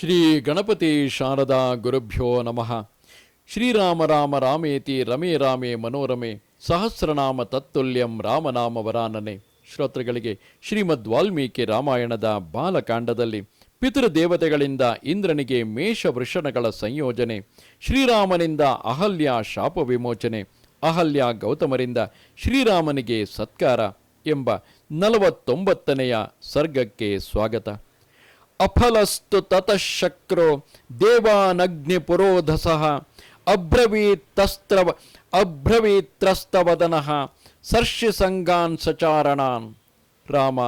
ಶ್ರೀ ಗಣಪತಿ ಶಾರದಾ ಗುರುಭ್ಯೋ ನಮಃ. ಶ್ರೀರಾಮ ರಾಮ ರಾಮೇತಿ ರಮೇ ರಾಮೇ ಮನೋರಮೆ ಸಹಸ್ರನಾಮ ತತ್ತುಲ್ಯಂ ರಾಮನಾಮ ವರಾನನೆ. ಶ್ರೋತೃಗಳಿಗೆ ಶ್ರೀಮದ್ ವಾಲ್ಮೀಕಿ ರಾಮಾಯಣದ ಬಾಲಕಾಂಡದಲ್ಲಿ ಪಿತೃದೇವತೆಗಳಿಂದ ಇಂದ್ರನಿಗೆ ಮೇಷ ವೃಷಣಗಳ ಸಂಯೋಜನೆ, ಶ್ರೀರಾಮನಿಂದ ಅಹಲ್ಯ ಶಾಪ ವಿಮೋಚನೆ ಅಹಲ್ಯ ಗೌತಮರಿಂದ ಶ್ರೀರಾಮನಿಗೆ ಸತ್ಕಾರ ಎಂಬ ನಲವತ್ತೊಂಬತ್ತನೆಯ ಸರ್ಗಕ್ಕೆ ಸ್ವಾಗತ. ಅಫಲಸ್ತು ತತಃಶಕ್ರೋ ದೇವಾನಗ್ನಿ ಪುರೋಧಸಃ ಅಬ್ರವೀತಸ್ತ್ರ ಅಬ್ರವೀತ್ರಸ್ತವದನಃ ಸರ್ಷಿ ಸಂಗಾನ್ ಸಚಾರಣಾನ್. ರಾಮ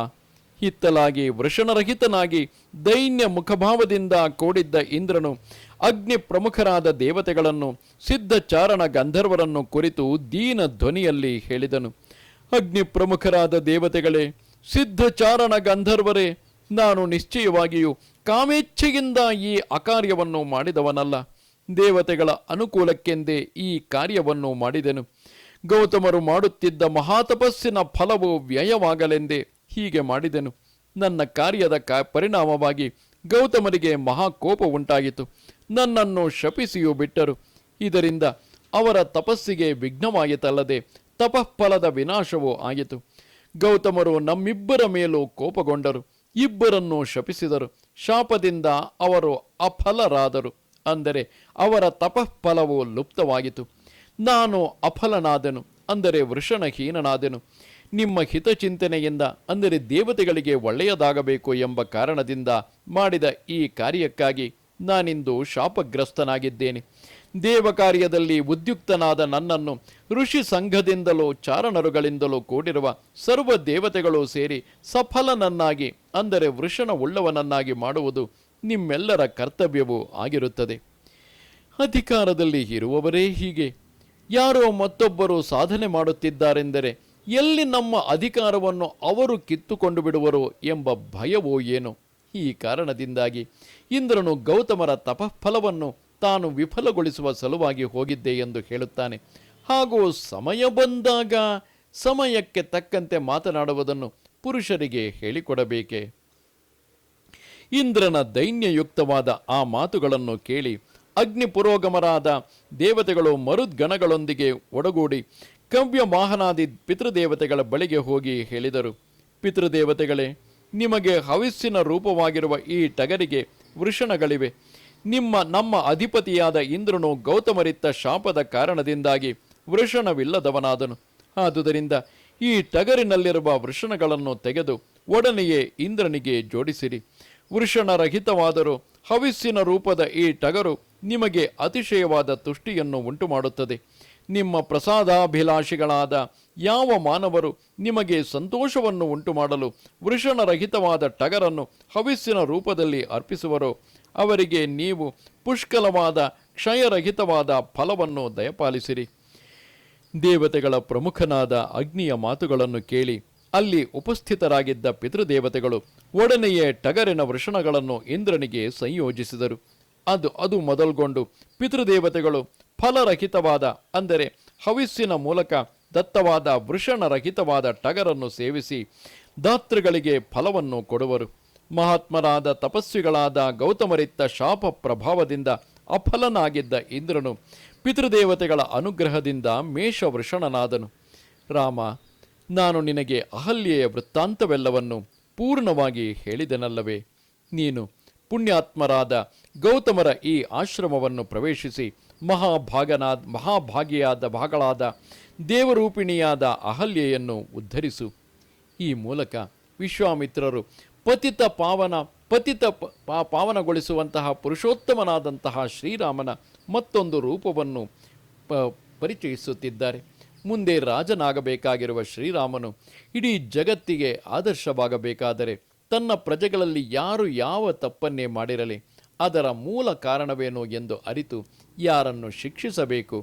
ಹಿತ್ತಲಾಗಿ ವೃಷಣರಹಿತನಾಗಿ ದೈನ್ಯ ಮುಖಭಾವದಿಂದ ಕೂಡಿದ್ದ ಇಂದ್ರನು ಅಗ್ನಿ ಪ್ರಮುಖರಾದ ದೇವತೆಗಳನ್ನು ಸಿದ್ಧಚಾರಣ ಗಂಧರ್ವರನ್ನು ಕುರಿತು ದೀನ ಧ್ವನಿಯಲ್ಲಿ ಹೇಳಿದನು. ಅಗ್ನಿ ಪ್ರಮುಖರಾದ ದೇವತೆಗಳೇ ಸಿದ್ಧಚಾರಣ ಗಂಧರ್ವರೇ ನಾನು ನಿಶ್ಚಯವಾಗಿಯೂ ಕಾಮೇಚ್ಛೆಯಿಂದ ಈ ಅಕಾರ್ಯವನ್ನು ಮಾಡಿದವನಲ್ಲ. ದೇವತೆಗಳ ಅನುಕೂಲಕ್ಕೆಂದೇ ಈ ಕಾರ್ಯವನ್ನು ಮಾಡಿದೆನು. ಗೌತಮರು ಮಾಡುತ್ತಿದ್ದ ಮಹಾತಪಸ್ಸಿನ ಫಲವು ವ್ಯಯವಾಗಲೆಂದೇ ಹೀಗೆ ಮಾಡಿದೆನು. ನನ್ನ ಕಾರ್ಯದ ಕ ಪರಿಣಾಮವಾಗಿ ಗೌತಮರಿಗೆ ಮಹಾಕೋಪ ಉಂಟಾಯಿತು. ನನ್ನನ್ನು ಶಪಿಸಿಯೂ ಬಿಟ್ಟರು. ಇದರಿಂದ ಅವರ ತಪಸ್ಸಿಗೆ ವಿಘ್ನವಾಯಿತಲ್ಲದೆ ತಪಃಫಲದ ವಿನಾಶವೂ ಆಯಿತು. ಗೌತಮರು ನಮ್ಮಿಬ್ಬರ ಮೇಲೂ ಕೋಪಗೊಂಡರು. ಇಬ್ಬರನ್ನು ಶಪಿಸಿದರು. ಶಾಪದಿಂದ ಅವರು ಅಫಲರಾದರು. ಅಂದರೆ ಅವರ ತಪಃಫಲವು ಲುಪ್ತವಾಯಿತು ನಾನು ಅಫಲನಾದೆನು, ಅಂದರೆ ವೃಷಣಹೀನನಾದೆನು. ನಿಮ್ಮ ಹಿತಚಿಂತನೆಯಿಂದ, ಅಂದರೆ ದೇವತೆಗಳಿಗೆ ಒಳ್ಳೆಯದಾಗಬೇಕು ಎಂಬ ಕಾರಣದಿಂದ ಮಾಡಿದ ಈ ಕಾರ್ಯಕ್ಕಾಗಿ ನಾನಿಂದು ಶಾಪಗ್ರಸ್ತನಾಗಿದ್ದೇನೆ. ದೇವ ಕಾರ್ಯದಲ್ಲಿ ಉದ್ಯುಕ್ತನಾದ ನನ್ನನ್ನು ಋಷಿ ಸಂಘದಿಂದಲೂ ಚಾರಣರುಗಳಿಂದಲೂ ಕೂಡಿರುವ ಸರ್ವ ದೇವತೆಗಳು ಸೇರಿ ಸಫಲನನ್ನಾಗಿ, ಅಂದರೆ ವೃಷಣ ಉಳ್ಳವನನ್ನಾಗಿ ಮಾಡುವುದು ನಿಮ್ಮೆಲ್ಲರ ಕರ್ತವ್ಯವೂ ಆಗಿರುತ್ತದೆ. ಅಧಿಕಾರದಲ್ಲಿ ಇರುವವರೇ ಹೀಗೆ. ಯಾರೋ ಮತ್ತೊಬ್ಬರು ಸಾಧನೆ ಮಾಡುತ್ತಿದ್ದಾರೆಂದರೆ ಎಲ್ಲಿ ನಮ್ಮ ಅಧಿಕಾರವನ್ನು ಅವರು ಕಿತ್ತುಕೊಂಡು ಬಿಡುವರು ಎಂಬ ಭಯವೋ ಏನೋ? ಈ ಕಾರಣದಿಂದಾಗಿ ಇಂದ್ರನು ಗೌತಮರ ತಪಫಲವನ್ನು ತಾನು ವಿಫಲಗೊಳಿಸುವ ಸಲುವಾಗಿ ಹೋಗಿದ್ದೆ ಎಂದು ಹೇಳುತ್ತಾನೆ. ಹಾಗೂ ಸಮಯ ಬಂದಾಗ ಸಮಯಕ್ಕೆ ತಕ್ಕಂತೆ ಮಾತನಾಡುವುದನ್ನು ಪುರುಷರಿಗೆ ಹೇಳಿಕೊಡಬೇಕೆ? ಇಂದ್ರನ ದೈನ್ಯಯುಕ್ತವಾದ ಆ ಮಾತುಗಳನ್ನು ಕೇಳಿ ಅಗ್ನಿ ಪುರೋಗಮರಾದ ದೇವತೆಗಳು ಮರುದ್ಗಣಗಳೊಂದಿಗೆ ಒಡಗೂಡಿ ಕವ್ಯ ವಾಹನಾದಿ ಪಿತೃದೇವತೆಗಳ ಬಳಿಗೆ ಹೋಗಿ ಹೇಳಿದರು. ಪಿತೃದೇವತೆಗಳೇ, ನಿಮಗೆ ಹವಿಸ್ಸಿನ ರೂಪವಾಗಿರುವ ಈ ಟಗರಿಗೆ ವೃಷಣಗಳಿವೆ. ನಿಮ್ಮ, ನಮ್ಮ ಅಧಿಪತಿಯಾದ ಇಂದ್ರನು ಗೌತಮರಿತ್ತ ಶಾಪದ ಕಾರಣದಿಂದಾಗಿ ವೃಷಣವಿಲ್ಲದವನಾದನು. ಆದುದರಿಂದ ಈ ಟಗರಿನಲ್ಲಿರುವ ವೃಷಣಗಳನ್ನು ತೆಗೆದು ಒಡನೆಯೇ ಇಂದ್ರನಿಗೆ ಜೋಡಿಸಿರಿ. ವೃಷಣರಹಿತವಾದರೂ ಹವಿಸ್ಸಿನ ರೂಪದ ಈ ಟಗರು ನಿಮಗೆ ಅತಿಶಯವಾದ ತುಷ್ಟಿಯನ್ನು ಉಂಟುಮಾಡುತ್ತದೆ. ನಿಮ್ಮ ಪ್ರಸಾದಾಭಿಲಾಷಿಗಳಾದ ಯಾವ ಮಾನವರು ನಿಮಗೆ ಸಂತೋಷವನ್ನು ಉಂಟುಮಾಡಲು ವೃಷಣರಹಿತವಾದ ಟಗರನ್ನು ಹವಿಸ್ಸಿನ ರೂಪದಲ್ಲಿ ಅರ್ಪಿಸುವರೋ ಅವರಿಗೆ ನೀವು ಪುಷ್ಕಲವಾದ, ಕ್ಷಯರಹಿತವಾದ ಫಲವನ್ನು ದಯಪಾಲಿಸಿರಿ. ದೇವತೆಗಳ ಪ್ರಮುಖನಾದ ಅಗ್ನಿಯ ಮಾತುಗಳನ್ನು ಕೇಳಿ ಅಲ್ಲಿ ಉಪಸ್ಥಿತರಾಗಿದ್ದ ಪಿತೃದೇವತೆಗಳು ಒಡನೆಯೇ ಟಗರಿನ ವೃಷಣಗಳನ್ನು ಇಂದ್ರನಿಗೆ ಸಂಯೋಜಿಸಿದರು. ಅದು ಅದು ಮೊದಲ್ಗೊಂಡು ಪಿತೃದೇವತೆಗಳು ಫಲರಹಿತವಾದ, ಅಂದರೆ ಹವಿಸ್ಸಿನ ಮೂಲಕ ದತ್ತವಾದ ವೃಷಣರಹಿತವಾದ ಟಗರನ್ನು ಸೇವಿಸಿ ದಾತೃಗಳಿಗೆ ಫಲವನ್ನು ಕೊಡುವರು. ಮಹಾತ್ಮರಾದ ತಪಸ್ವಿಗಳಾದ ಗೌತಮರಿತ್ತ ಶಾಪ ಪ್ರಭಾವದಿಂದ ಅಫಲನಾಗಿದ್ದ ಇಂದ್ರನು ಪಿತೃದೇವತೆಗಳ ಅನುಗ್ರಹದಿಂದ ಮೇಷ ವೃಷಣನಾದನು ರಾಮ, ನಾನು ನಿನಗೆ ಅಹಲ್ಯೆಯ ವೃತ್ತಾಂತವೆಲ್ಲವನ್ನು ಪೂರ್ಣವಾಗಿ ಹೇಳಿದೆನಲ್ಲವೇ? ನೀನು ಪುಣ್ಯಾತ್ಮರಾದ ಗೌತಮರ ಈ ಆಶ್ರಮವನ್ನು ಪ್ರವೇಶಿಸಿ ಮಹಾಭಾಗನಾದ, ಮಹಾಭಾಗಿಯಾದ ಭಾಗಳಾದ ದೇವರೂಪಿಣಿಯಾದ ಅಹಲ್ಯೆಯನ್ನು ಉದ್ಧರಿಸು. ಈ ಮೂಲಕ ವಿಶ್ವಾಮಿತ್ರರು ಪತಿತ ಪಾವನ, ಪತಿತ ಪಾವನಗೊಳಿಸುವಂತಹ ಪುರುಷೋತ್ತಮನಾದಂತಹ ಶ್ರೀರಾಮನ ಮತ್ತೊಂದು ರೂಪವನ್ನು ಪ, ಪರಿಚಯಿಸುತ್ತಿದ್ದಾರೆ. ಮುಂದೆ ರಾಜನಾಗಬೇಕಾಗಿರುವ ಶ್ರೀರಾಮನು ಇಡೀ ಜಗತ್ತಿಗೆ ಆದರ್ಶವಾಗಬೇಕಾದರೆ ತನ್ನ ಪ್ರಜೆಗಳಲ್ಲಿ ಯಾರು ಯಾವ ತಪ್ಪನ್ನೇ ಮಾಡಿರಲಿ, ಅದರ ಮೂಲ ಕಾರಣವೇನು ಎಂದು ಅರಿತು ಯಾರನ್ನು ಶಿಕ್ಷಿಸಬೇಕು,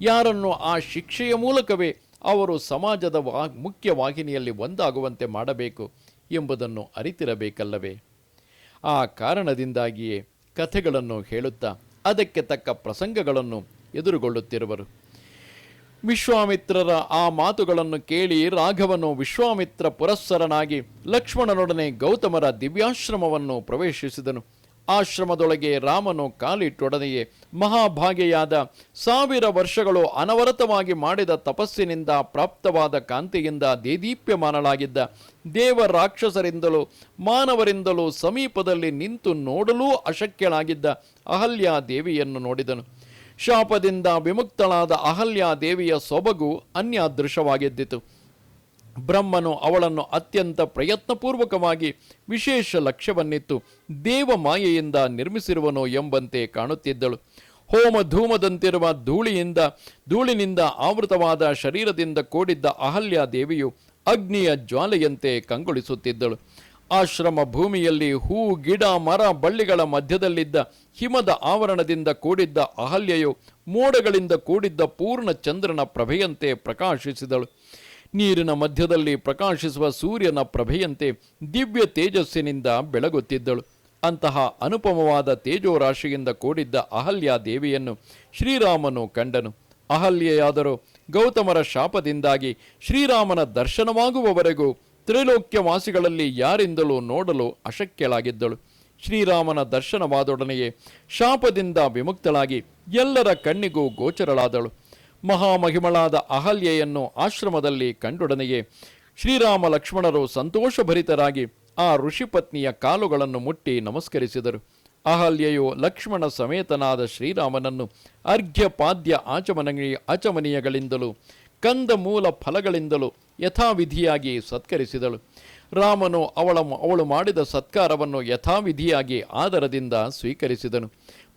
ಯಾರನ್ನು ಆ ಶಿಕ್ಷೆಯ ಮೂಲಕವೇ ಅವರು ಸಮಾಜದ ವಾ, ಮುಖ್ಯ ವಾಹಿನಿಯಲ್ಲಿ ಒಂದಾಗುವಂತೆ ಮಾಡಬೇಕು ಎಂಬುದನ್ನು ಅರಿತಿರಬೇಕಲ್ಲವೇ? ಆ ಕಾರಣದಿಂದಾಗಿಯೇ ಕಥೆಗಳನ್ನು ಹೇಳುತ್ತಾ ಅದಕ್ಕೆ ತಕ್ಕ ಪ್ರಸಂಗಗಳನ್ನು ಎದುರುಗೊಳ್ಳುತ್ತಿರುವರು. ವಿಶ್ವಾಮಿತ್ರರ ಆ ಮಾತುಗಳನ್ನು ಕೇಳಿ ರಾಘವನು ವಿಶ್ವಾಮಿತ್ರ ಪುರಸ್ಸರನಾಗಿ ಲಕ್ಷ್ಮಣನೊಡನೆ ಗೌತಮರ ದಿವ್ಯಾಶ್ರಮವನ್ನು ಪ್ರವೇಶಿಸಿದನು. ಆಶ್ರಮದೊಳಗೆ ರಾಮನು ಕಾಲಿಟ್ಟೊಡನೆಯೇ ಮಹಾಭಾಗೆಯಾದ ಸಾವಿರ ವರ್ಷಗಳು ಅನವರತವಾಗಿ ಮಾಡಿದ ತಪಸ್ಸಿನಿಂದ ಪ್ರಾಪ್ತವಾದ ಕಾಂತಿಯಿಂದ ದೇದೀಪ್ಯಮಾನಳಾಗಿದ್ದ ದೇವ ರಾಕ್ಷಸರಿಂದಲೂ ಮಾನವರಿಂದಲೂ ಸಮೀಪದಲ್ಲಿ ನಿಂತು ನೋಡಲೂ ಅಶಕ್ಯಳಾಗಿದ್ದ ಅಹಲ್ಯಾ ದೇವಿಯನ್ನು ನೋಡಿದನು. ಶಾಪದಿಂದ ವಿಮುಕ್ತಳಾದ ಅಹಲ್ಯಾ ದೇವಿಯ ಸೊಬಗು ಅನ್ಯಾದೃಶವಾಗಿದ್ದಿತು. ಬ್ರಹ್ಮನು ಅವಳನ್ನು ಅತ್ಯಂತ ಪ್ರಯತ್ನಪೂರ್ವಕವಾಗಿ ವಿಶೇಷ ಲಕ್ಷ್ಯವನ್ನಿತ್ತು ದೇವ ಮಾಯೆಯಿಂದ ನಿರ್ಮಿಸಿರುವನು ಎಂಬಂತೆ ಕಾಣುತ್ತಿದ್ದಳು. ಹೋಮ ಧೂಮದಂತಿರುವ ಧೂಳಿಯಿಂದ, ಧೂಳಿನಿಂದ ಆವೃತವಾದ ಶರೀರದಿಂದ ಕೂಡಿದ್ದ ಅಹಲ್ಯ ದೇವಿಯು ಅಗ್ನಿಯ ಜ್ವಾಲೆಯಂತೆ ಕಂಗೊಳಿಸುತ್ತಿದ್ದಳು. ಆಶ್ರಮ ಭೂಮಿಯಲ್ಲಿ ಹೂ, ಗಿಡ, ಮರ, ಬಳ್ಳಿಗಳ ಮಧ್ಯದಲ್ಲಿದ್ದ ಹಿಮದ ಆವರಣದಿಂದ ಕೂಡಿದ್ದ ಅಹಲ್ಯೆಯು ಮೋಡಗಳಿಂದ ಕೂಡಿದ್ದ ಪೂರ್ಣ ಚಂದ್ರನ ಪ್ರಭೆಯಂತೆ ಪ್ರಕಾಶಿಸಿದಳು. ನೀರಿನ ಮಧ್ಯದಲ್ಲಿ ಪ್ರಕಾಶಿಸುವ ಸೂರ್ಯನ ಪ್ರಭೆಯಂತೆ ದಿವ್ಯ ತೇಜಸ್ಸಿನಿಂದ ಬೆಳಗುತ್ತಿದ್ದಳು. ಅಂತಹ ಅನುಪಮವಾದ ತೇಜೋರಾಶಿಯಿಂದ ಕೂಡಿದ್ದ ಅಹಲ್ಯ ದೇವಿಯನ್ನು ಶ್ರೀರಾಮನು ಕಂಡನು. ಅಹಲ್ಯೆಯಾದರೂ ಗೌತಮರ ಶಾಪದಿಂದಾಗಿ ಶ್ರೀರಾಮನ ದರ್ಶನವಾಗುವವರೆಗೂ ತ್ರಿಲೋಕ್ಯವಾಸಿಗಳಲ್ಲಿ ಯಾರಿಂದಲೂ ನೋಡಲು ಅಶಕ್ಯಳಾಗಿದ್ದಳು. ಶ್ರೀರಾಮನ ದರ್ಶನವಾದೊಡನೆಯೇ ಶಾಪದಿಂದ ವಿಮುಕ್ತಳಾಗಿ ಎಲ್ಲರ ಕಣ್ಣಿಗೂ ಗೋಚರಳಾದಳು. ಮಹಾಮಹಿಮಳಾದ ಅಹಲ್ಯೆಯನ್ನು ಆಶ್ರಮದಲ್ಲಿ ಕಂಡೊಡನೆಯೇ ಶ್ರೀರಾಮ ಲಕ್ಷ್ಮಣರು ಸಂತೋಷಭರಿತರಾಗಿ ಆ ಋಷಿಪತ್ನಿಯ ಕಾಲುಗಳನ್ನು ಮುಟ್ಟಿ ನಮಸ್ಕರಿಸಿದರು. ಅಹಲ್ಯೆಯು ಲಕ್ಷ್ಮಣ ಸಮೇತನಾದ ಶ್ರೀರಾಮನನ್ನು ಅರ್ಘ್ಯಪಾದ್ಯ ಆಚಮನೀಯ ಆಚಮನೀಯಗಳಿಂದಲೂ ಕಂದ ಮೂಲ ಫಲಗಳಿಂದಲೂ ಯಥಾವಿಧಿಯಾಗಿ ಸತ್ಕರಿಸಿದಳು. ರಾಮನು ಅವಳ ಅವಳು ಮಾಡಿದ ಸತ್ಕಾರವನ್ನು ಯಥಾವಿಧಿಯಾಗಿ ಆದರದಿಂದ ಸ್ವೀಕರಿಸಿದನು.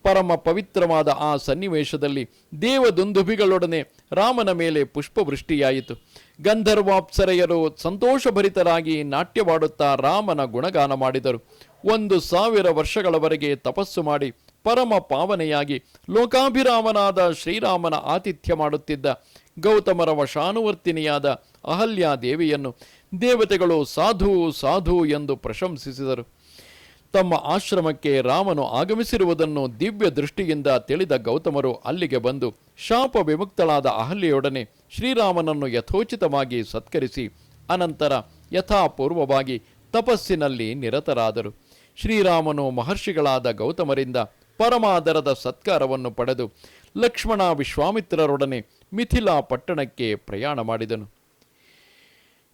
ಪರಮ ಪವಿತ್ರವಾದ ಆ ಸನ್ನಿವೇಶದಲ್ಲಿ ದೇವದುಂದುಭಿಗಳೊಡನೆ ರಾಮನ ಮೇಲೆ ಪುಷ್ಪವೃಷ್ಟಿಯಾಯಿತು. ಗಂಧರ್ವಾಪ್ಸರೆಯರು ಸಂತೋಷಭರಿತರಾಗಿ ನಾಟ್ಯವಾಡುತ್ತಾ ರಾಮನ ಗುಣಗಾನ ಮಾಡಿದರು. ಒಂದು ಸಾವಿರ ವರ್ಷಗಳವರೆಗೆ ತಪಸ್ಸು ಮಾಡಿ ಪರಮ ಪಾವನೆಯಾಗಿ ಲೋಕಾಭಿರಾಮನಾದ ಶ್ರೀರಾಮನ ಆತಿಥ್ಯ ಮಾಡುತ್ತಿದ್ದ ಗೌತಮರ ವಶಾನುವರ್ತಿನಿಯಾದ ಅಹಲ್ಯಾ ದೇವಿಯನ್ನು ದೇವತೆಗಳು ಸಾಧು ಸಾಧು ಎಂದು ಪ್ರಶಂಸಿಸಿದರು. ತಮ್ಮ ಆಶ್ರಮಕ್ಕೆ ರಾಮನು ಆಗಮಿಸಿರುವುದನ್ನು ದಿವ್ಯ ದೃಷ್ಟಿಯಿಂದ ತಿಳಿದ ಗೌತಮರು ಅಲ್ಲಿಗೆ ಬಂದು ಶಾಪ ವಿಮುಕ್ತಳಾದ ಅಹಲ್ಯೆಯೊಡನೆ ಶ್ರೀರಾಮನನ್ನು ಯಥೋಚಿತವಾಗಿ ಸತ್ಕರಿಸಿ, ಅನಂತರ ಯಥಾಪೂರ್ವವಾಗಿ ತಪಸ್ಸಿನಲ್ಲಿ ನಿರತರಾದರು. ಶ್ರೀರಾಮನು ಮಹರ್ಷಿಗಳಾದ ಗೌತಮರಿಂದ ಪರಮಾದರದ ಸತ್ಕಾರವನ್ನು ಪಡೆದು ಲಕ್ಷ್ಮಣ ವಿಶ್ವಾಮಿತ್ರರೊಡನೆ ಮಿಥಿಲಾ ಪಟ್ಟಣಕ್ಕೆ ಪ್ರಯಾಣ ಮಾಡಿದನು.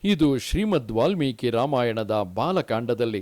ಇದು ಶ್ರೀಮದ್ ವಾಲ್ಮೀಕಿ ರಾಮಾಯಣದ ಬಾಲಕಾಂಡದಲ್ಲಿ